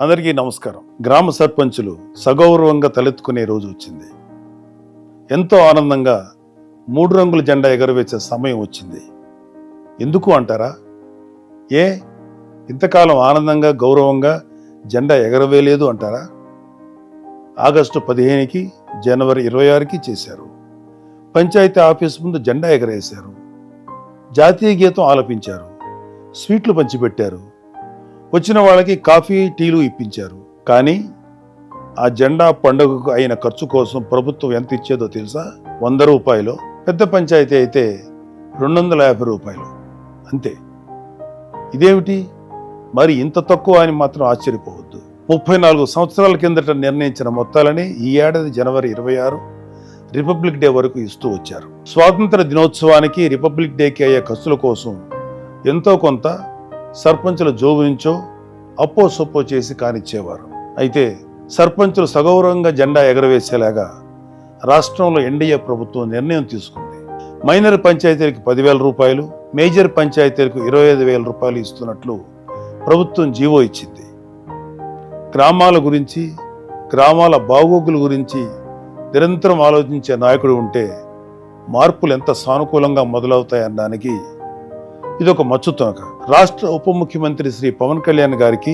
అందరికీ నమస్కారం. గ్రామ సర్పంచులు సగౌరవంగా తలెత్తుకునే రోజు వచ్చింది. ఎంతో ఆనందంగా మూడు రంగుల జెండా ఎగరవేసే సమయం వచ్చింది. ఎందుకు అంటారా? ఏ? ఇంతకాలం ఆనందంగా గౌరవంగా జెండా ఎగరవేయలేదు అంటారా? ఆగస్టు పదిహేనుకి జనవరి ఇరవై ఆరుకి చేశారు. పంచాయతీ ఆఫీస్ ముందు జెండా ఎగరేశారు. జాతీయ గీతం ఆలపించారు. స్వీట్లు పంచిపెట్టారు. వచ్చిన వాళ్ళకి కాఫీ టీలు ఇప్పించారు. కానీ ఆ జెండా పండుగకు అయిన ఖర్చు కోసం ప్రభుత్వం ఎంత ఇచ్చేదో తెలుసా? వంద రూపాయలు. పెద్ద పంచాయతీ అయితే రెండు వందల యాభై రూపాయలు. అంతే. ఇదేమిటి? మరి ఇంత తక్కువ అని మాత్రం ఆశ్చర్యపోవద్దు. ముప్పై నాలుగు సంవత్సరాల కిందట నిర్ణయించిన మొత్తాలని ఈ ఏడాది జనవరి ఇరవై ఆరు రిపబ్లిక్ డే వరకు ఇస్తూ వచ్చారు. స్వాతంత్ర దినోత్సవానికి రిపబ్లిక్ డేకి అయ్యే ఖర్చుల కోసం ఎంతో కొంత సర్పంచుల జోబు నుంచో అప్పో సొప్పో చేసి కానిచ్చేవారు. అయితే సర్పంచులు సగౌరవంగా జెండా ఎగరవేసేలాగా రాష్ట్రంలో ఎన్డీఏ ప్రభుత్వం నిర్ణయం తీసుకుంది. మైనర్ పంచాయతీలకు పదివేల రూపాయలు మేజర్ పంచాయతీలకు ఇరవై ఐదు వేల రూపాయలు ఇస్తున్నట్లు ప్రభుత్వం జీవో ఇచ్చింది. గ్రామాల గురించి గ్రామాల బాగోగుల గురించి నిరంతరం ఆలోచించే నాయకుడు ఉంటే మార్పులు ఎంత సానుకూలంగా మొదలవుతాయనడానికి ఇదొక మచ్చుతోక రాష్ట్ర ఉప ముఖ్యమంత్రి శ్రీ పవన్ కళ్యాణ్ గారికి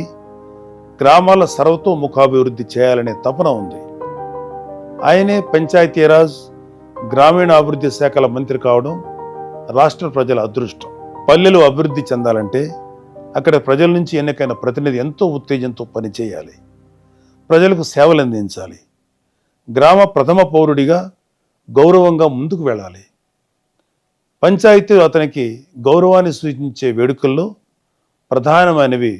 గ్రామాల సర్వతోముఖాభివృద్ధి చేయాలనే తపన ఉంది. ఆయనే పంచాయతీరాజ్ గ్రామీణాభివృద్ధి శాఖల మంత్రి కావడం రాష్ట్ర ప్రజల అదృష్టం. పల్లెలు అభివృద్ధి చెందాలంటే అక్కడ ప్రజల నుంచి ఎన్నికైన ప్రతినిధి ఎంతో ఉత్తేజంతో పనిచేయాలి. ప్రజలకు సేవలు అందించాలి గ్రామ ప్రథమ పౌరుడిగా గౌరవంగా ముందుకు వెళ్ళాలి. పంచాయతీలు అతనికి గౌరవాన్ని సూచించే వేడుకల్లో ప్రధానమైనవి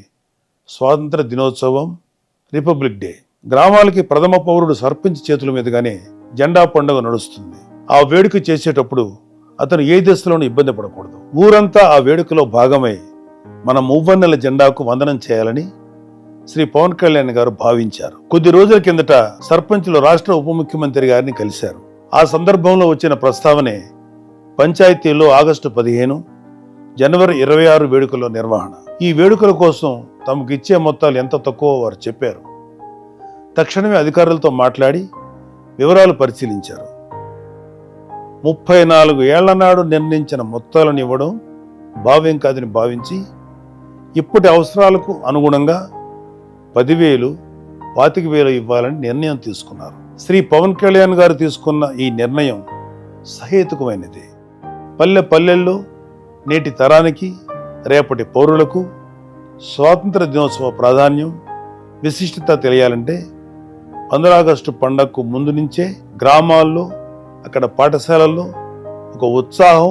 స్వాతంత్ర దినోత్సవం రిపబ్లిక్ డే. గ్రామాలకి ప్రథమ పౌరుడు సర్పంచ్ చేతుల మీదుగానే జెండా పండుగ నడుస్తుంది. ఆ వేడుక చేసేటప్పుడు అతను ఏ దశలోనూ ఇబ్బంది పడకూడదు. ఊరంతా ఆ వేడుకలో భాగమై మన మువ్వన్నెల జెండాకు వందనం చేయాలని శ్రీ పవన్ కళ్యాణ్ గారు భావించారు. కొద్ది రోజుల కిందట సర్పంచులు రాష్ట్ర ఉప ముఖ్యమంత్రి గారిని కలిశారు. ఆ సందర్భంలో వచ్చిన ప్రస్తావనే పంచాయతీలో ఆగస్టు పదిహేను జనవరి ఇరవై ఆరు వేడుకల నిర్వహణ. ఈ వేడుకల కోసం తమకు ఇచ్చే మొత్తాలు ఎంత తక్కువ వారు చెప్పారు. తక్షణమే అధికారులతో మాట్లాడి వివరాలు పరిశీలించారు. ముప్పై నాలుగు ఏళ్ళనాడు నిర్ణయించిన మొత్తాలను ఇవ్వడం భావ్యం కాదని భావించి ఇప్పటి అవసరాలకు అనుగుణంగా పదివేలు పాతిక వేలు ఇవ్వాలని నిర్ణయం తీసుకున్నారు. శ్రీ పవన్ కళ్యాణ్ గారు తీసుకున్న ఈ నిర్ణయం సహేతుకమైనది. పల్లె పల్లెల్లో నేటి తరానికి రేపటి పౌరులకు స్వాతంత్ర దినోత్సవ ప్రాధాన్యం విశిష్టత తెలియాలంటే పంద్ర ఆగస్టు పండగకు ముందు నుంచే గ్రామాల్లో అక్కడ పాఠశాలల్లో ఒక ఉత్సాహం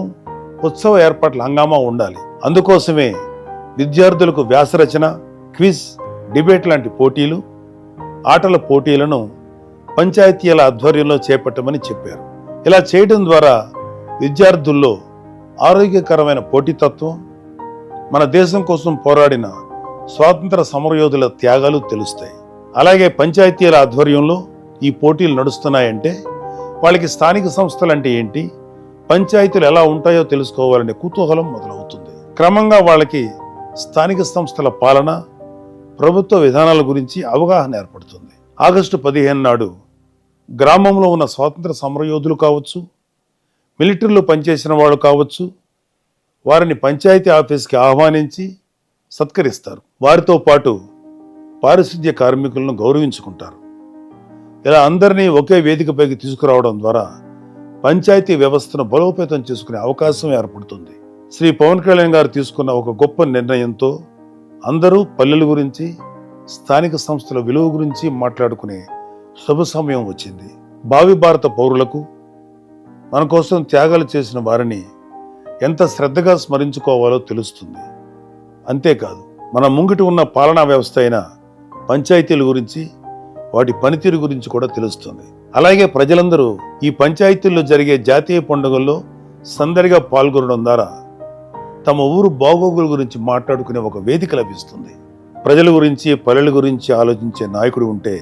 ఉత్సవ ఏర్పాట్ల హంగామా ఉండాలి. అందుకోసమే విద్యార్థులకు వ్యాసరచన క్విజ్ డిబేట్ లాంటి పోటీలు ఆటల పోటీలను పంచాయతీల ఆధ్వర్యంలో చేపట్టమని చెప్పారు. ఇలా చేయడం ద్వారా విద్యార్థుల్లో ఆరోగ్యకరమైన పోటీతత్వం మన దేశం కోసం పోరాడిన స్వాతంత్ర సమరయోధుల త్యాగాలు తెలుస్తాయి. అలాగే పంచాయతీల ఆధ్వర్యంలో ఈ పోటీలు నడుస్తున్నాయంటే వాళ్ళకి స్థానిక సంస్థలు అంటే ఏంటి పంచాయతీలు ఎలా ఉంటాయో తెలుసుకోవాలనే కుతూహలం మొదలవుతుంది. క్రమంగా వాళ్ళకి స్థానిక సంస్థల పాలన ప్రభుత్వ విధానాల గురించి అవగాహన ఏర్పడుతుంది. ఆగస్టు పదిహేను నాడు గ్రామంలో ఉన్న స్వాతంత్ర సమరయోధులు కావచ్చు మిలిటరీలో పనిచేసిన వాళ్ళు కావచ్చు వారిని పంచాయతీ ఆఫీస్కి ఆహ్వానించి సత్కరిస్తారు. వారితో పాటు పారిశుద్ధ్య కార్మికులను గౌరవించుకుంటారు. ఇలా అందరినీ ఒకే వేదికపైకి తీసుకురావడం ద్వారా పంచాయతీ వ్యవస్థను బలోపేతం చేసుకునే అవకాశం ఏర్పడుతుంది. శ్రీ పవన్ కళ్యాణ్ గారు తీసుకున్న ఒక గొప్ప నిర్ణయంతో అందరూ పల్లెల గురించి స్థానిక సంస్థల విలువ గురించి మాట్లాడుకునే శుభ సమయం వచ్చింది. భావి భారత పౌరులకు మన కోసం త్యాగాలు చేసిన వారిని ఎంత శ్రద్ధగా స్మరించుకోవాలో తెలుస్తుంది. అంతేకాదు మన ముంగిటి ఉన్న పాలనా వ్యవస్థ అయిన పంచాయతీల గురించి వాటి పనితీరు గురించి కూడా తెలుస్తుంది. అలాగే ప్రజలందరూ ఈ పంచాయతీల్లో జరిగే జాతీయ పండుగల్లో సందడిగా పాల్గొనడం ద్వారా తమ ఊరు బాగోగుల గురించి మాట్లాడుకునే ఒక వేదిక లభిస్తుంది. ప్రజల గురించి పల్లెల గురించి ఆలోచించే నాయకుడు ఉంటే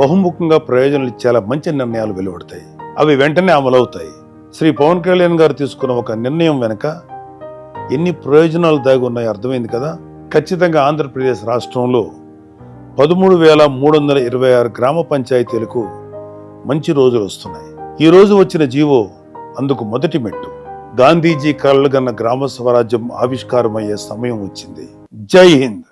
బహుముఖంగా ప్రయోజనాలు చాలా మంచి నిర్ణయాలు వెలువడతాయి. అవి వెంటనే అమలవుతాయి. శ్రీ పవన్ కళ్యాణ్ గారు తీసుకున్న ఒక నిర్ణయం వెనుక ఎన్ని ప్రయోజనాలు దాగి ఉన్నాయో అర్థమైంది కదా? ఖచ్చితంగా ఆంధ్రప్రదేశ్ రాష్ట్రంలో పదమూడు వేల మూడు వందల ఇరవై ఆరు గ్రామ పంచాయతీలకు మంచి రోజులు వస్తున్నాయి. ఈ రోజు వచ్చిన జీవో అందుకు మొదటి మెట్టు. గాంధీజీ కళ్ళగన్న గ్రామ స్వరాజ్యం ఆవిష్కారమయ్యే సమయం వచ్చింది. జై హింద్!